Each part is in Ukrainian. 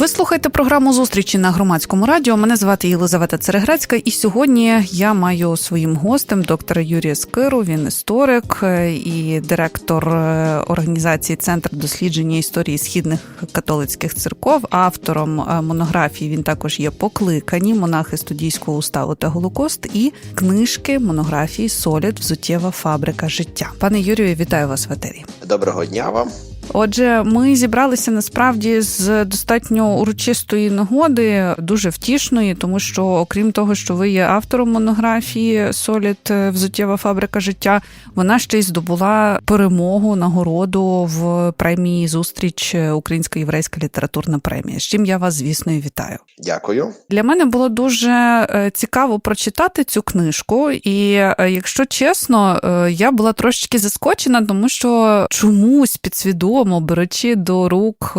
Ви слухаєте програму зустрічі на громадському радіо. Мене звати Єлизавета Цереграцька, і сьогодні я маю своїм гостем доктора Юрія Скиру. Він історик е, і директор е, організації Центр дослідження історії східних католицьких церков. Автором е, монографії він також є покликані монахи студійського уставу та голокост і книжки монографії Солід взуттєва фабрика життя. Пане Юрію, вітаю вас в етері. Доброго дня вам. Отже, ми зібралися насправді з достатньо урочистої нагоди, дуже втішної, тому що, окрім того, що ви є автором монографії Солід взуттєва фабрика життя, вона ще й здобула перемогу нагороду в премії Зустріч Українська єврейська літературна премія. З чим я вас, звісно, і вітаю. Дякую. Для мене було дуже е, цікаво прочитати цю книжку, і е, якщо чесно, е, я була трошечки заскочена, тому що чомусь підсвідомо беручи до рук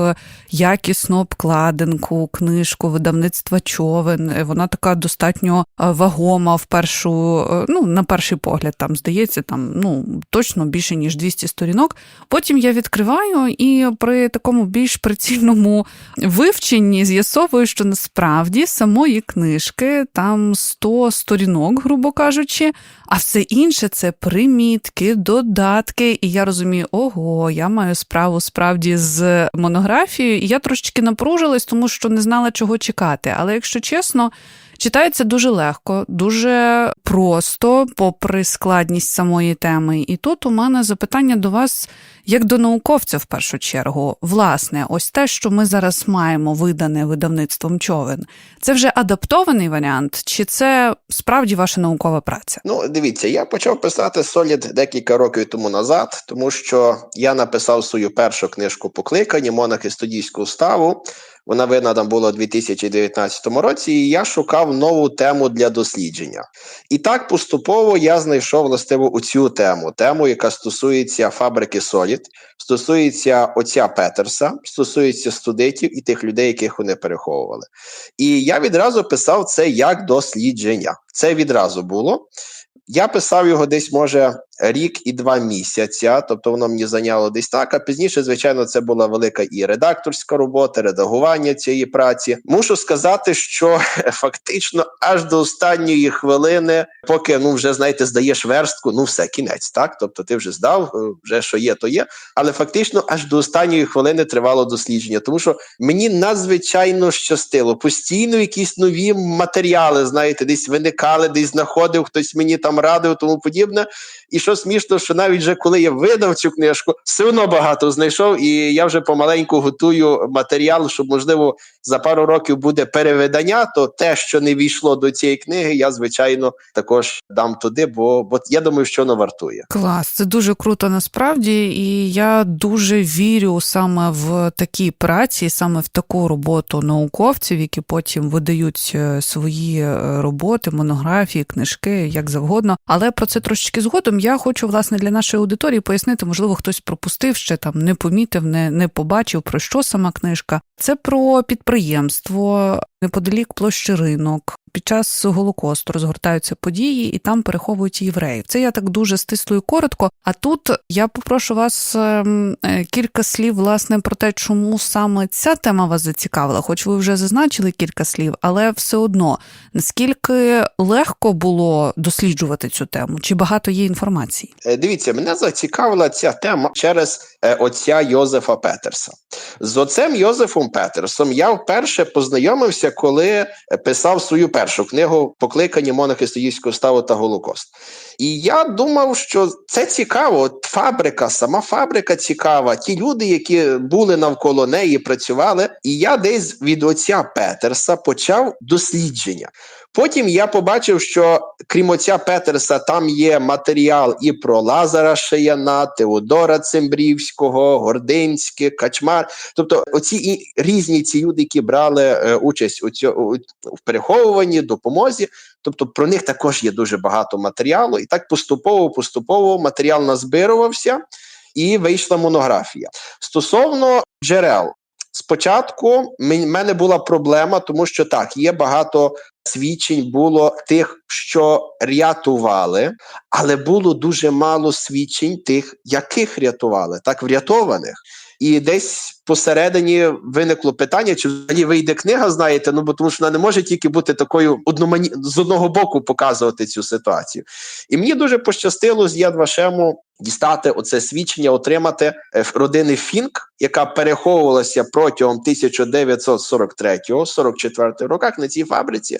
якісну обкладинку, книжку видавництва човен, вона така достатньо вагома в першу, ну на перший погляд, там здається, там ну точно більше ніж 200 сторінок. Потім я відкриваю і при такому більш прицільному вивченні з'ясовую, що насправді самої книжки там 100 сторінок, грубо кажучи, а все інше це примітки, додатки. І я розумію, ого, я маю справу справді з монографією, і я трошечки напружилась, тому що не знала, чого чекати. Але якщо чесно. Читається дуже легко, дуже просто, попри складність самої теми. І тут у мене запитання до вас, як до науковця, в першу чергу. Власне, ось те, що ми зараз маємо видане видавництвом човен, це вже адаптований варіант, чи це справді ваша наукова праця? Ну, дивіться, я почав писати Солід декілька років тому назад, тому що я написав свою першу книжку покликані монахи студійського ставу. Вона видана була у 2019 році, і я шукав нову тему для дослідження. І так поступово я знайшов властиво у цю тему, тему, яка стосується фабрики Солід, стосується отця Петерса, стосується студентів і тих людей, яких вони переховували. І я відразу писав це як дослідження. Це відразу було. Я писав його десь, може, рік і два місяця, тобто воно мені зайняло десь так. А пізніше, звичайно, це була велика і редакторська робота, редагування цієї праці. Мушу сказати, що фактично аж до останньої хвилини, поки ну вже знаєте, здаєш верстку, ну все кінець, так тобто ти вже здав, вже що є, то є. Але фактично аж до останньої хвилини тривало дослідження, тому що мені надзвичайно щастило. Постійно якісь нові матеріали, знаєте, десь виникали, десь знаходив, хтось мені там радив, тому подібне. І що смішно, що навіть вже коли я видав цю книжку, все одно багато знайшов, і я вже помаленьку готую матеріал, щоб можливо за пару років буде перевидання. То те, що не війшло до цієї книги, я звичайно також дам туди, бо бо я думаю, що воно вартує. Клас, це дуже круто насправді, і я дуже вірю саме в такі праці, саме в таку роботу науковців, які потім видають свої роботи, монографії, книжки, як завгодно. Але про це трошечки згодом. Я хочу власне для нашої аудиторії пояснити, можливо, хтось пропустив ще там, не помітив, не, не побачив про що сама книжка. Це про підприємство неподалік площі ринок. Під час голокосту розгортаються події і там переховують євреїв. Це я так дуже стисло і коротко. А тут я попрошу вас кілька слів власне про те, чому саме ця тема вас зацікавила, хоч ви вже зазначили кілька слів, але все одно наскільки легко було досліджувати цю тему, чи багато є інформації? Дивіться, мене зацікавила ця тема через отця Йозефа Петерса. З отцем Йозефом Петерсом я вперше познайомився, коли писав свою першу книгу Покликані монахи стоїцького ставу та Голокост. І я думав, що це цікаво. Фабрика, сама фабрика цікава. Ті люди, які були навколо неї, працювали. І я десь від отця Петерса почав дослідження. Потім я побачив, що крім отця Петерса, там є матеріал і про Лазара Шияна, Теодора Цимбрівського, Гординське, Качмар. Тобто, оці і різні ці люди, які брали е, участь у цьому в переховуванні, допомозі. Тобто про них також є дуже багато матеріалу, і так поступово-поступово матеріал назбирувався, і вийшла монографія. Стосовно джерел. Спочатку в мене була проблема, тому що так, є багато свідчень було тих, що рятували, але було дуже мало свідчень тих, яких рятували, так врятованих. І десь посередині виникло питання, чи взагалі вийде книга, знаєте, ну бо тому що вона не може тільки бути такою одномані... з одного боку показувати цю ситуацію. І мені дуже пощастило з Ядвашему дістати оце свідчення, отримати е, родини Фінк, яка переховувалася протягом 1943-44 роках на цій фабриці.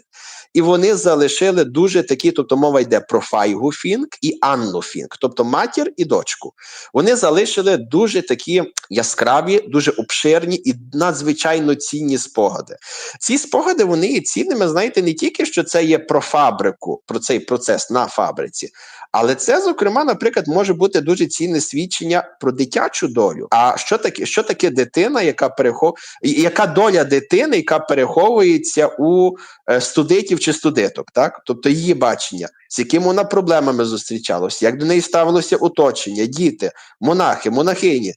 І вони залишили дуже такі, тобто мова йде про Файгу Фінк і Анну Фінк, тобто матір і дочку. Вони залишили дуже такі яскраві, дуже обширні і надзвичайно цінні спогади. Ці спогади вони є цінними, знаєте, не тільки що це є про фабрику, про цей процес на фабриці, але це, зокрема, наприклад, може бути дуже цінне свідчення про дитячу долю. А що таке, що таке дитина, яка перехов... яка доля дитини, яка переховується у е, студентів чи студенток, так? Тобто її бачення, з якими вона проблемами зустрічалася, як до неї ставилося оточення, діти, монахи, монахині. Е,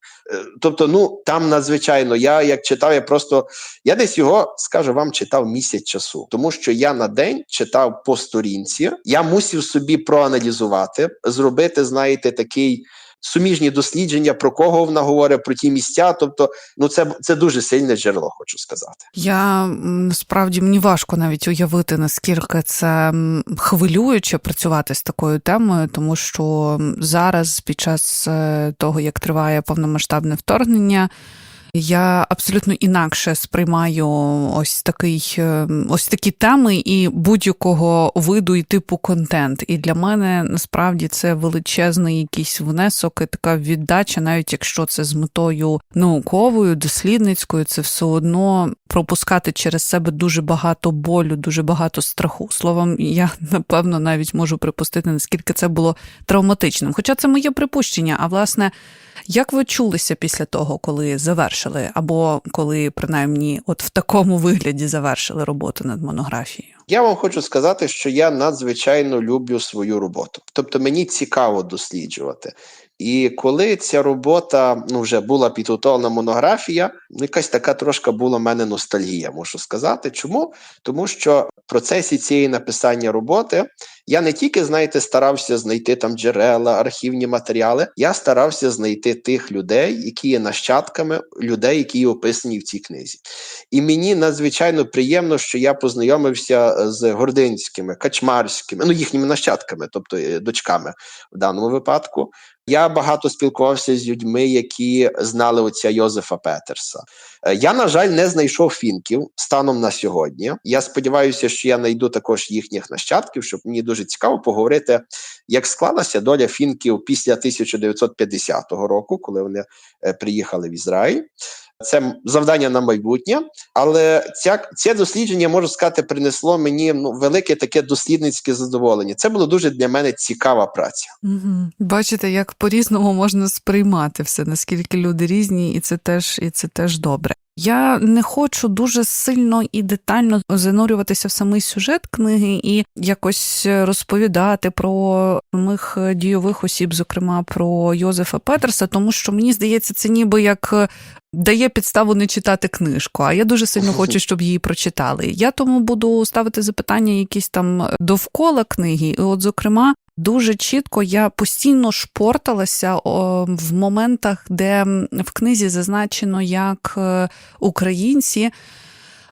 Тобто, ну там надзвичайно, я як читав, я просто я десь його скажу вам читав місяць часу, тому що я на день читав по сторінці, я мусив собі проаналізувати, зробити, знаєте, такий. Суміжні дослідження про кого вона говорить, про ті місця. Тобто, ну це це дуже сильне джерело, хочу сказати. Я насправді мені важко навіть уявити, наскільки це хвилююче працювати з такою темою, тому що зараз, під час е, того, як триває повномасштабне вторгнення. Я абсолютно інакше сприймаю ось такий, е, ось такі теми і будь-якого виду і типу контент. І для мене насправді це величезний якийсь внесок і така віддача, навіть якщо це з метою науковою, дослідницькою, це все одно пропускати через себе дуже багато болю, дуже багато страху. Словом, я напевно навіть можу припустити, наскільки це було травматичним. Хоча це моє припущення, а власне. Як ви чулися після того, коли завершили, або коли принаймні от в такому вигляді завершили роботу над монографією? Я вам хочу сказати, що я надзвичайно люблю свою роботу. Тобто мені цікаво досліджувати. І коли ця робота ну, вже була підготовлена монографія, якась така трошки була в мене ностальгія, можу сказати. Чому? Тому що в процесі цієї написання роботи я не тільки, знаєте, старався знайти там джерела, архівні матеріали, я старався знайти тих людей, які є нащадками людей, які є описані в цій книзі. І мені надзвичайно приємно, що я познайомився з гординськими, качмарськими, ну їхніми нащадками, тобто е, дочками в даному випадку. Я багато спілкувався з людьми, які знали отця Йозефа Петерса. Е, Я, на жаль, не знайшов фінків станом на сьогодні. Я сподіваюся, що я знайду також їхніх нащадків, щоб мені дуже цікаво поговорити, як склалася доля фінків після 1950 року, коли вони е, приїхали в Ізраїль. Це завдання на майбутнє, але ця, це дослідження, можу сказати, принесло мені ну, велике таке дослідницьке задоволення. Це була дуже для мене цікава праця. Угу. Бачите, як по-різному можна сприймати все, наскільки люди різні, і це теж, і це теж добре. Я не хочу дуже сильно і детально занурюватися в самий сюжет книги і якось розповідати про самих дійових осіб, зокрема про Йозефа Петерса, тому що мені здається, це ніби як дає підставу не читати книжку. А я дуже сильно хочу, щоб її прочитали. Я тому буду ставити запитання якісь там довкола книги. І, от, зокрема. Дуже чітко я постійно шпорталася в моментах, де в книзі зазначено, як е, українці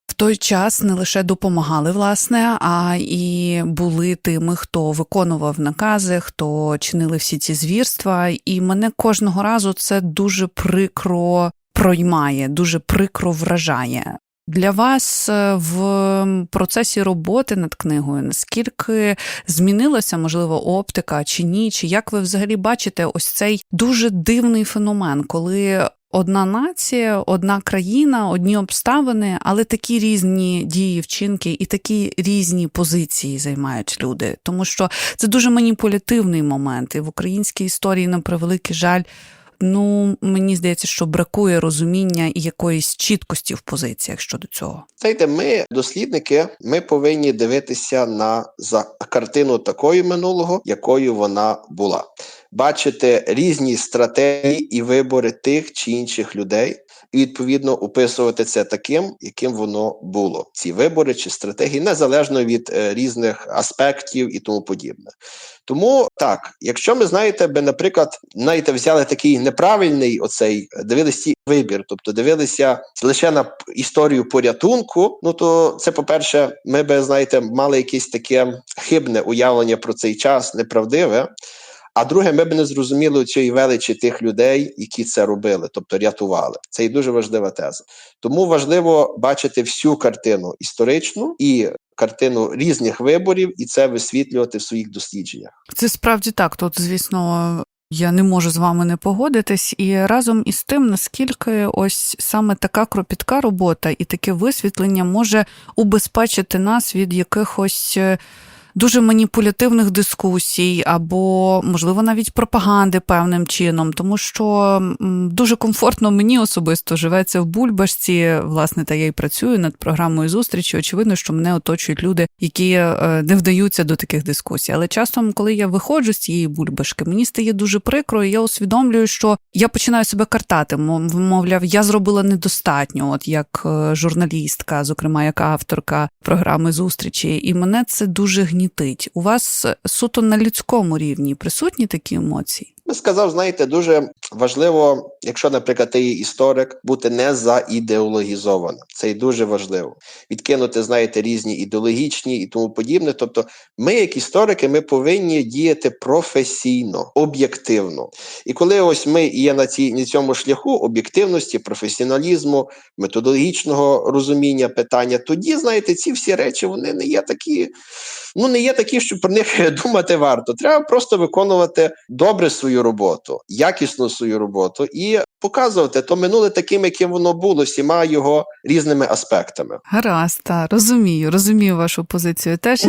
в той час не лише допомагали, власне, а і були тими, хто виконував накази, хто чинили всі ці звірства. І мене кожного разу це дуже прикро проймає, дуже прикро вражає. Для вас е, в процесі роботи над книгою наскільки змінилася, можливо, оптика чи ні? Чи як ви взагалі бачите ось цей дуже дивний феномен, коли одна нація, одна країна, одні обставини, але такі різні дії, вчинки і такі різні позиції займають люди, тому що це дуже маніпулятивний момент, і в українській історії, на превеликий жаль. Ну, мені здається, що бракує розуміння і якоїсь чіткості в позиціях щодо цього. Знаєте, ми, дослідники, ми повинні дивитися на за картину такої минулого, якою вона була. Бачити різні стратегії і вибори тих чи інших людей, і відповідно описувати це таким, яким воно було. Ці вибори чи стратегії, незалежно від е, різних аспектів і тому подібне. Тому так, якщо ми знаєте, би, наприклад, знаєте, взяли такий неправильний оцей дивилися вибір, тобто дивилися лише на історію порятунку. Ну то це, по-перше, ми би знаєте, мали якесь таке хибне уявлення про цей час, неправдиве. А друге, ми б не зрозуміли цієї величі тих людей, які це робили, тобто рятували. Це і дуже важлива теза. Тому важливо бачити всю картину історичну і картину різних виборів, і це висвітлювати в своїх дослідженнях. Це справді так. Тут, звісно, я не можу з вами не погодитись. І разом із тим, наскільки ось саме така кропітка робота і таке висвітлення може убезпечити нас від якихось. Дуже маніпулятивних дискусій, або, можливо, навіть пропаганди певним чином, тому що дуже комфортно мені особисто живеться в бульбашці. Власне, та я й працюю над програмою зустрічі. Очевидно, що мене оточують люди, які е, не вдаються до таких дискусій. Але часом, коли я виходжу з цієї бульбашки, мені стає дуже прикро, і я усвідомлюю, що я починаю себе картати. мов- Мовляв, я зробила недостатньо, от як е, журналістка, зокрема як авторка програми зустрічі, і мене це дуже гнітить. У вас суто на людському рівні присутні такі емоції? Я сказав, знаєте, дуже важливо, якщо, наприклад, ти є історик, бути не заідеологізованим. Це і дуже важливо. Відкинути, знаєте, різні ідеологічні і тому подібне. Тобто, ми, як історики, ми повинні діяти професійно, об'єктивно. І коли ось ми є на, цій, на цьому шляху об'єктивності, професіоналізму, методологічного розуміння питання, тоді, знаєте, ці всі речі вони не є такі. Ну, не є такі, що про них думати варто. Треба просто виконувати добре свою роботу, якісну свою роботу і показувати то минуле таким, яким воно було, всіма його різними аспектами. Гаразд, розумію, розумію вашу позицію теж.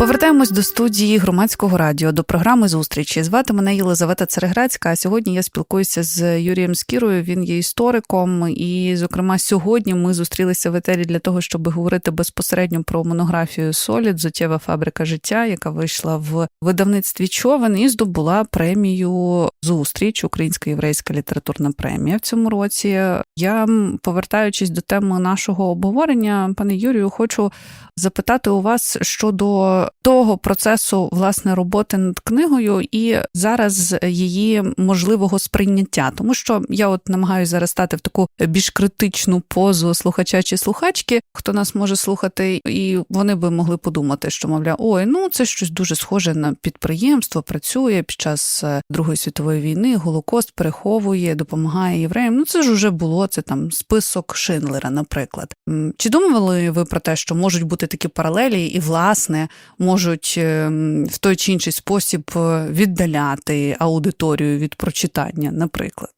Повертаємось до студії громадського радіо, до програми зустрічі. Звати мене Єлизавета Цереграцька. А сьогодні я спілкуюся з Юрієм Скірою. Він є істориком. І, зокрема, сьогодні ми зустрілися в етері для того, щоб говорити безпосередньо про монографію Солід Зуттєва фабрика життя, яка вийшла в видавництві човен і здобула премію зустріч, Українська єврейська літературна премія в цьому році. Я, повертаючись до теми нашого обговорення, пане Юрію, хочу запитати у вас щодо того процесу власне роботи над книгою і зараз її можливого сприйняття, тому що я от намагаюся зараз стати в таку більш критичну позу слухача чи слухачки, хто нас може слухати, і вони би могли подумати, що мовляв, ой, ну це щось дуже схоже на підприємство, працює під час е, Другої світової війни, голокост переховує, допомагає євреям. Ну це ж уже було це там список Шиндлера, наприклад. Чи думали ви про те, що можуть бути такі паралелі, і власне можуть ем, в той чи інший спосіб е, віддаляти аудиторію від прочитання, наприклад?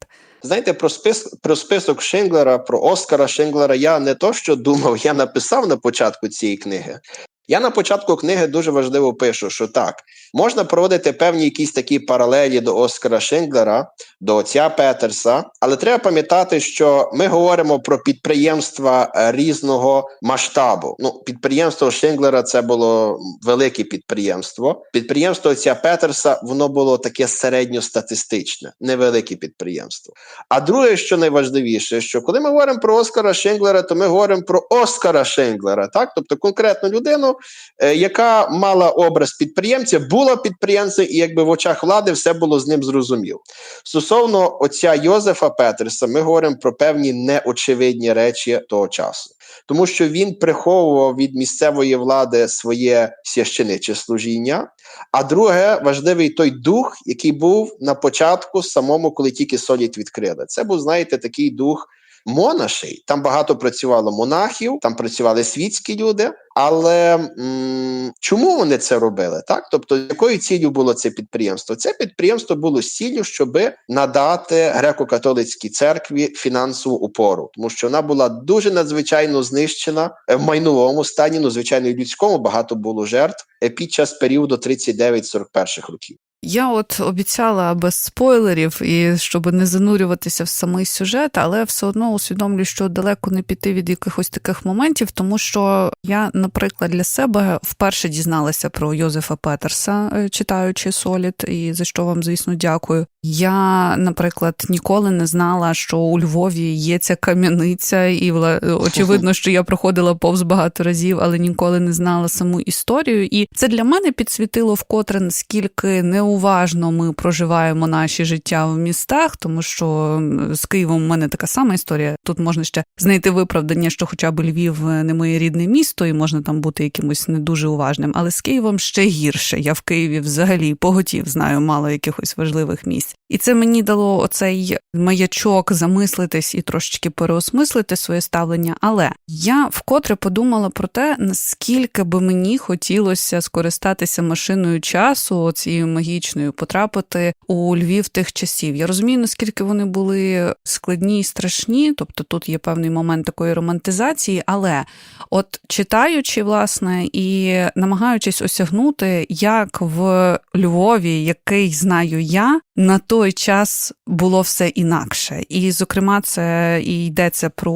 Знаєте, про спис про список Шенглера, про Оскара Шинглера я не то що думав, я написав на початку цієї книги. Я на початку книги дуже важливо пишу, що так, можна проводити певні якісь такі паралелі до Оскара Шинглера, до отця Петерса, але треба пам'ятати, що ми говоримо про підприємства е, різного масштабу. Ну, підприємство Шинглера це було велике підприємство. Підприємство отця Петерса воно було таке середньостатистичне, невелике підприємство. А друге, що найважливіше, що коли ми говоримо про Оскара Шинглера, то ми говоримо про Оскара Шинглера, так, тобто конкретну людину, е, яка мала образ підприємця, була підприємцем, і якби в очах влади все було з ним зрозуміло. Стосовно отця Йозефа Петерса, ми говоримо про певні неочевидні речі того часу, тому що він приховував від місцевої влади своє священиче служіння. А друге, важливий той дух, який був на початку, самому, коли тільки солід відкрили. Це був, знаєте, такий дух монашей. Там багато працювало монахів, там працювали світські люди. Але м- чому вони це робили? Так, тобто, якою ціллю було це підприємство? Це підприємство було з ціллю, щоб надати греко-католицькій церкві фінансову опору, тому що вона була дуже надзвичайно знищена е, в майновому стані, ну звичайно, людському багато було жертв е, під час періоду 39-41 років. Я от обіцяла без спойлерів і щоб не занурюватися в самий сюжет, але все одно усвідомлю, що далеко не піти від якихось таких моментів, тому що я, наприклад, для себе вперше дізналася про Йозефа Петерса, е, читаючи Солід, і за що вам, звісно, дякую. Я, наприклад, ніколи не знала, що у Львові є ця кам'яниця, і вла- очевидно, що я проходила повз багато разів, але ніколи не знала саму історію. І це для мене підсвітило вкотре, наскільки неуважно ми проживаємо наші життя в містах, тому що з Києвом у мене така сама історія. Тут можна ще знайти виправдання, що хоча б Львів е, не моє рідне місто, і можна там бути якимось не дуже уважним. Але з Києвом ще гірше. Я в Києві взагалі поготів знаю мало якихось важливих місць. І це мені дало оцей маячок замислитись і трошечки переосмислити своє ставлення. Але я вкотре подумала про те, наскільки би мені хотілося скористатися машиною часу, цією магічною, потрапити у Львів тих часів. Я розумію, наскільки вони були складні і страшні, тобто тут є певний момент такої романтизації, але от читаючи, власне, і намагаючись осягнути, як в Львові, який знаю я, на той час було все інакше. І, зокрема, це і йдеться про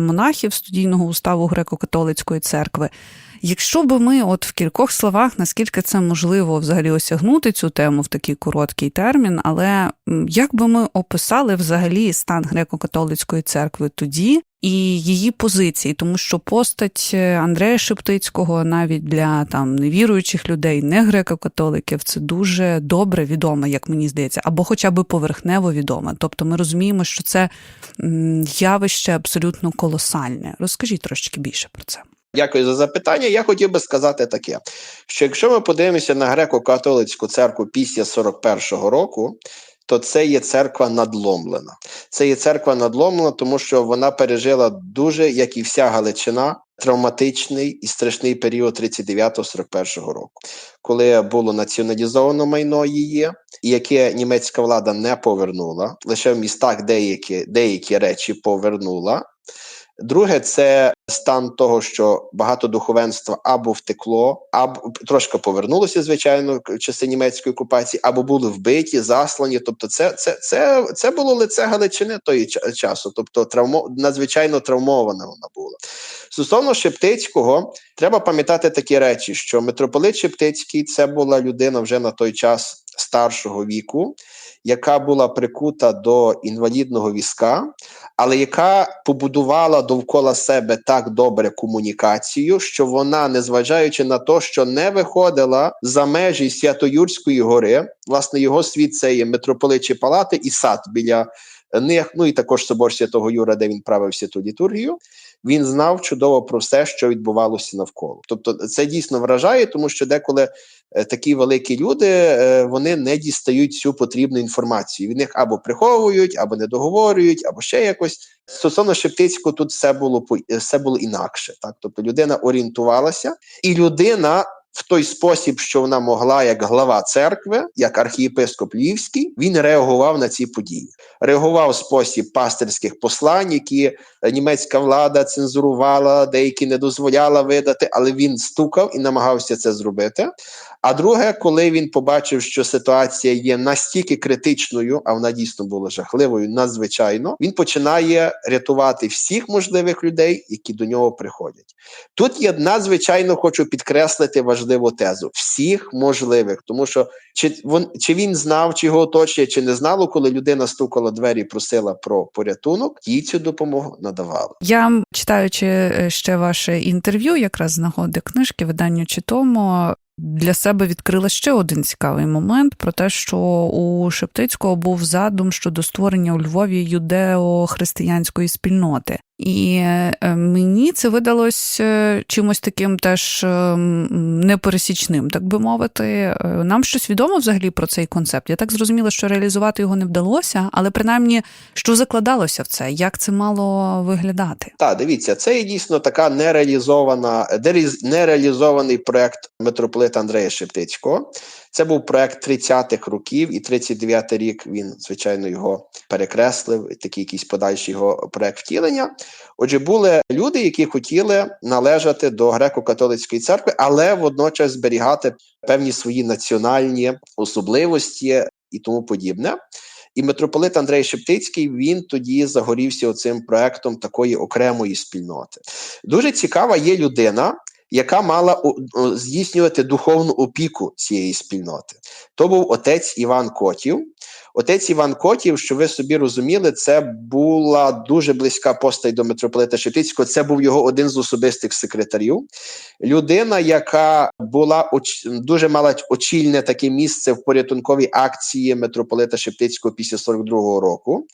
монахів студійного уставу греко-католицької церкви. Якщо би ми, от в кількох словах, наскільки це можливо взагалі осягнути цю тему в такий короткий термін, але як би ми описали взагалі стан греко-католицької церкви тоді і її позиції, тому що постать е, Андрея Шептицького навіть для там невіруючих людей, не греко-католиків, це дуже добре відома, як мені здається, або хоча б поверхнево відома. Тобто ми розуміємо, що це явище абсолютно колосальне. Розкажіть трошки більше про це. Дякую за запитання. Я хотів би сказати таке: що якщо ми подивимося на греко-католицьку церкву після 41-го року, то це є церква надломлена. Це є церква надломлена, тому що вона пережила дуже, як і вся Галичина, травматичний і страшний період 39-41 року, коли було націоналізовано майно її, яке німецька влада не повернула, лише в містах деякі, деякі речі повернула. Друге, це стан того, що багато духовенства або втекло, або трошки повернулося, звичайно, в часи німецької окупації, або були вбиті, заслані. Тобто, це це, це, це було лице Галичини тої ча- часу. Тобто, травмо надзвичайно травмована вона була. Стосовно Шептицького, треба пам'ятати такі речі, що митрополит Шептицький це була людина вже на той час старшого віку, яка була прикута до інвалідного візка, але яка побудувала довкола себе так добре комунікацію, що вона, незважаючи на те, що не виходила за межі Свято-Юрської гори, власне, його світ це є митрополичі палати і сад біля них, ну і також собор Святого Юра, де він правив святу літургію. Він знав чудово про все, що відбувалося навколо. Тобто, це дійсно вражає, тому що деколи е, такі великі люди е, вони не дістають всю потрібну інформацію. Від них або приховують, або не договорюють, або ще якось. Стосовно Шептицького, тут все було е, все було інакше. Так, тобто людина орієнтувалася, і людина. В той спосіб, що вона могла, як глава церкви, як архієпископ Львівський, він реагував на ці події. Реагував в спосіб пастирських послань, які е, німецька влада цензурувала, деякі не дозволяла видати, але він стукав і намагався це зробити. А друге, коли він побачив, що ситуація є настільки критичною, а вона дійсно була жахливою, надзвичайно, він починає рятувати всіх можливих людей, які до нього приходять. Тут я надзвичайно хочу підкреслити важливу тезу всіх можливих, тому що чи він, чи він знав, чи його оточення, чи не знало, коли людина стукала двері просила про порятунок, їй цю допомогу надавали. Я читаючи е, ще ваше інтерв'ю, якраз з нагоди книжки, видання чи тому. Для себе відкрила ще один цікавий момент про те, що у Шептицького був задум щодо створення у Львові юдео-християнської спільноти. І е, мені це видалось е, чимось таким теж е, непересічним, так би мовити. Нам щось відомо взагалі про цей концепт. Я так зрозуміла, що реалізувати його не вдалося, але принаймні, що закладалося в це, як це мало виглядати. Так, дивіться, це є дійсно така нереалізована, нереалізований проект митрополита Андрея Шептицького. Це був проект 30-х років, і 39-й рік він, звичайно, його перекреслив, такий якийсь подальший його проект втілення. Отже, були люди, які хотіли належати до греко-католицької церкви, але водночас зберігати певні свої національні особливості і тому подібне. І митрополит Андрей Шептицький він тоді загорівся оцим проектом такої окремої спільноти. Дуже цікава є людина, яка мала здійснювати духовну опіку цієї спільноти. То був отець Іван Котів. Отець Іван Котів, що ви собі розуміли, це була дуже близька постать до митрополита Шептицького. Це був його один з особистих секретарів. Людина, яка була дуже мала очільне таке місце в порятунковій акції митрополита Шептицького після 42-го року.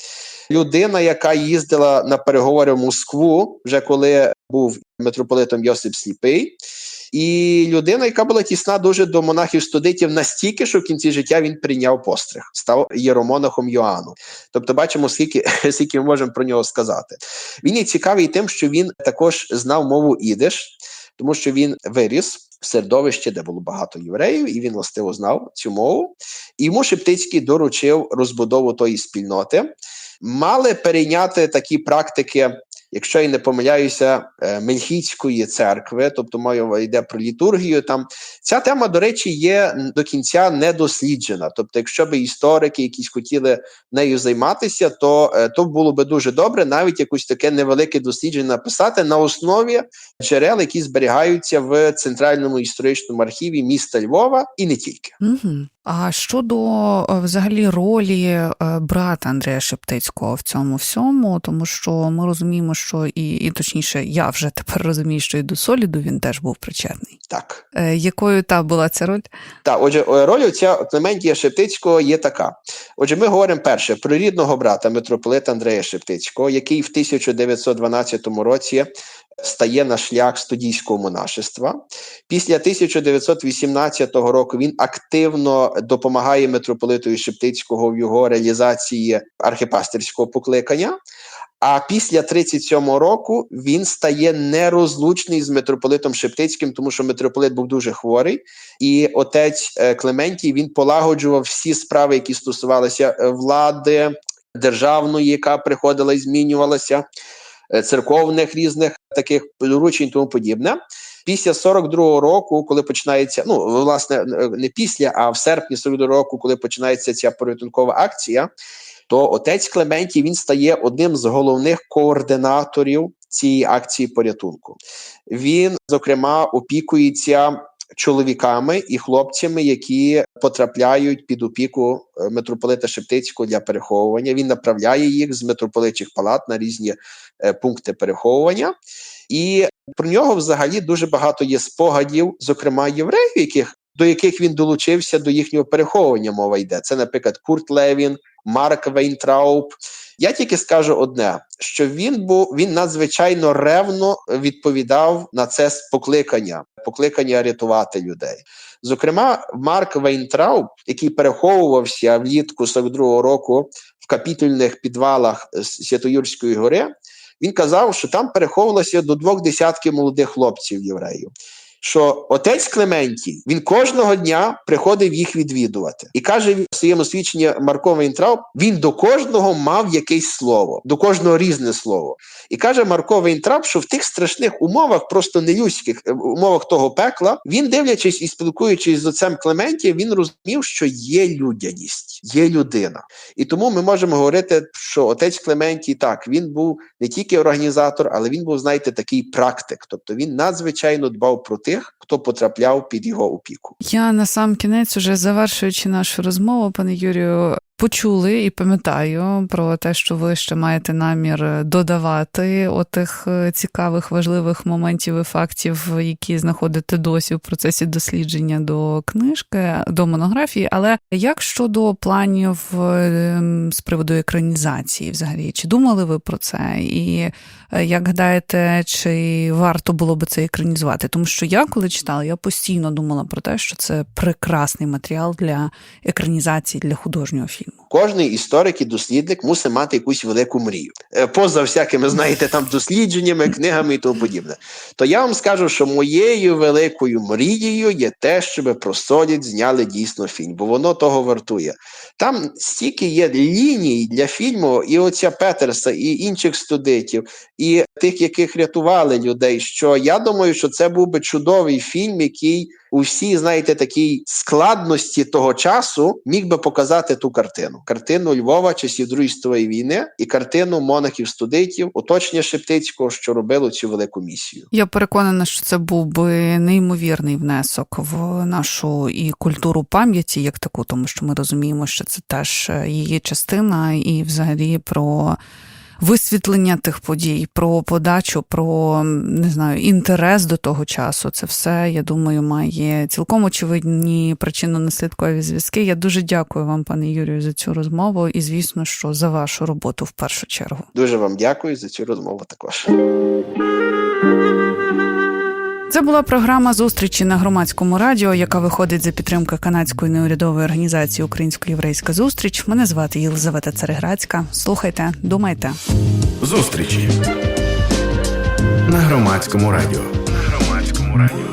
Людина, яка їздила на переговори в Москву, вже коли був митрополитом Йосип Сліпий. І людина, яка була тісна дуже до монахів студитів настільки, що в кінці життя він прийняв постриг, став єромонахом Йоанну. Тобто, бачимо, скільки, скільки ми можемо про нього сказати. Він є цікавий тим, що він також знав мову ідиш, тому що він виріс в середовищі, де було багато євреїв, і він властиво знав цю мову. І йому Шептицький доручив розбудову тої спільноти. Мали перейняти такі практики якщо я не помиляюся, е, Мельхійської церкви, тобто мова йде про літургію. Там ця тема, до речі, є до кінця не досліджена. Тобто, якщо б історики якісь хотіли нею займатися, то, е, то було би дуже добре навіть якусь таке невелике дослідження написати на основі джерел, які зберігаються в центральному історичному архіві міста Львова, і не тільки. Угу. А щодо е, взагалі ролі е, брата Андрея Шептицького в цьому всьому, тому що ми розуміємо, що і, і точніше, я вже тепер розумію, що і до Соліду він теж був причетний. Так. Е, Якою та була ця роль? Так, отже, роль отця Клементія Шептицького є така. Отже, ми говоримо перше про рідного брата митрополита Андрея Шептицького, який в 1912 році стає на шлях студійського монашества. Після 1918 року він активно допомагає митрополитові Шептицького в його реалізації архипастерського покликання. А після 37-го року він стає нерозлучний з митрополитом Шептицьким, тому що митрополит був дуже хворий, і отець е, Клементій він полагоджував всі справи, які стосувалися е, влади державної, яка приходила і змінювалася, е, церковних різних таких доручень, тому подібне. Після 42-го року, коли починається, ну власне, е, не після, а в серпні 42-го року, коли починається ця порятункова акція, то отець Клементій він стає одним з головних координаторів цієї акції порятунку. Він, зокрема, опікується чоловіками і хлопцями, які потрапляють під опіку е, митрополита Шептицького для переховування. Він направляє їх з митрополичих палат на різні е, пункти переховування. І про нього взагалі дуже багато є спогадів, зокрема євреїв, яких до яких він долучився до їхнього переховування. Мова йде. Це, наприклад, Курт Левін, Марк Вейнтрауп. Я тільки скажу одне: що він був він надзвичайно ревно відповідав на це покликання, покликання рятувати людей. Зокрема, Марк Вейнтрауб, який переховувався влітку 42-го року в капітульних підвалах Святоюрської гори, він казав, що там переховувалося до двох десятків молодих хлопців євреїв. Що отець Клементій він кожного дня приходив їх відвідувати і каже в своєму свідченні Марко Вейнтрауп, він до кожного мав якесь слово, до кожного різне слово. І каже Марко Вейнтрауп, що в тих страшних умовах, просто нелюдських е, умовах того пекла, він, дивлячись і спілкуючись з отцем Клементієм, він розумів, що є людяність, є людина. І тому ми можемо говорити, що отець Клементій так він був не тільки організатор, але він був, знаєте, такий практик. Тобто він надзвичайно дбав про тих, хто потрапляв під його опіку. Я на сам кінець, уже завершуючи нашу розмову, пане Юрію, почули і пам'ятаю про те, що ви ще маєте намір додавати отих е, цікавих, важливих моментів і фактів, які знаходите досі в процесі дослідження до книжки, до монографії. Але як щодо планів е, з приводу екранізації, взагалі, чи думали ви про це? І е, як гадаєте, чи варто було би це екранізувати? Тому що я, коли читала, я постійно думала про те, що це прекрасний матеріал для екранізації для художнього фільму. Leben. Кожний історик і дослідник мусить мати якусь велику мрію. Е, Поза всякими, знаєте, там дослідженнями, книгами і тому подібне. То я вам скажу, що моєю великою мрією є те, щоб про Солід зняли дійсно фільм, бо воно того вартує. Там стільки є ліній для фільму, і оця Петерса, і інших студентів, і тих, яких рятували людей. Що я думаю, що це був би чудовий фільм, який у всій, знаєте, такій складності того часу міг би показати ту картину: картину Львова часів Другої світової війни і картину монахів студентів, оточення Шептицького, що робило цю велику місію. Я переконана, що це був би неймовірний внесок в нашу і культуру пам'яті, як таку, тому що ми розуміємо, що це теж е, її частина, і взагалі про. Висвітлення тих подій, про подачу, про не знаю, інтерес до того часу. Це все, я думаю, має цілком очевидні причинно-наслідкові зв'язки. Я дуже дякую вам, пане Юрію, за цю розмову, і звісно, що за вашу роботу в першу чергу. Дуже вам дякую за цю розмову також. Це була програма зустрічі на громадському радіо, яка виходить за підтримки канадської неурядової організації Українсько-єврейська зустріч. Мене звати Єлизавета Цареградська. Слухайте, думайте. Зустрічі на громадському радіо. На громадському радіо.